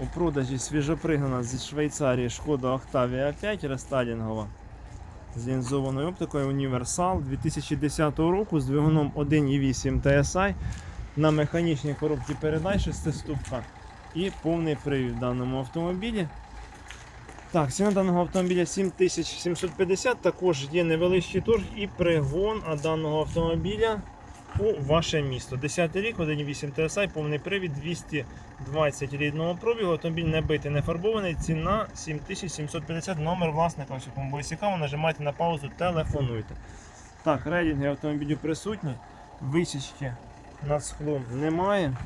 У продажі свіжопригнана зі Швейцарії шкода Octavia 5 рестайлінгова з лінзованою оптикою Універсал 2010 року з двигуном 1.8 TSI на механічній коробці передач 6-ступка і повний привід в даному автомобілі. Так, ціна даного автомобіля 7750, також є невеличкий торг і пригон даного автомобіля у ваше місто. 10 рік, 1.8 TSI, повний привід, 220 рідного пробігу. Автомобіль не битий, не фарбований. Ціна 7750. Номер власника, ось кому буде цікаво, нажимайте на паузу, телефонуйте. Так, рейдинги автомобілю присутні. Висічки над склом немає.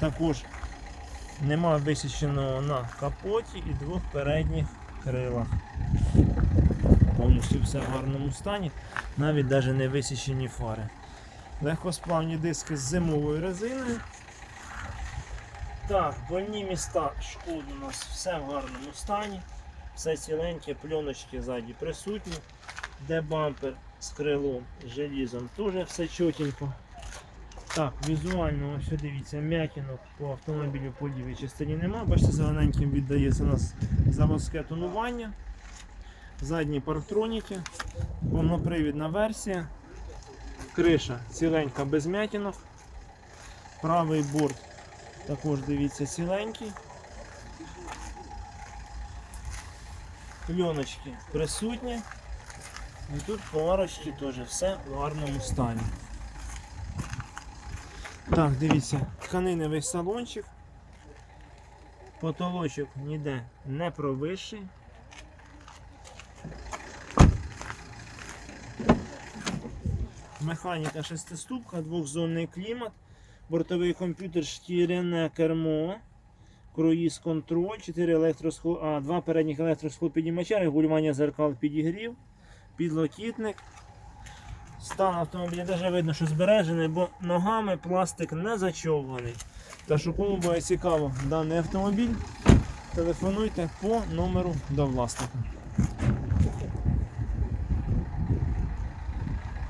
Також немає висіченого на капоті і двох передніх крилах. Повністю все в гарному стані, навіть навіть не висічені фари. Легкосплавні диски з зимовою резиною. Так, больні міста шкод у нас все в гарному стані. Все ціленьке, пленочки ззаді присутні. Де бампер з крилом, з желізом, теж все чотенько. Так, візуально, ось дивіться, м'якінок по автомобілю по лівій частині нема. Бачите, зелененьким віддається у нас заводське тонування. Задні парктроніки, повнопривідна версія. Криша ціленька без м'ятінок. Правий борт також дивіться ціленький. Кльоночки присутні. І тут поварочки теж все в гарному стані. Так, дивіться, тканиневий салончик. Потолочок ніде не провищий. Механіка шестиступка, двохзонний клімат, бортовий комп'ютер, шкіряне кермо, круїз контроль, 4 електросход... а, 2 передніх електросход-підіймача, регулювання зеркал підігрів, підлокітник. Стан автомобіля навіть видно, що збережений, бо ногами пластик не зачовганий. Та що кому буде цікаво даний автомобіль, телефонуйте по номеру до власника.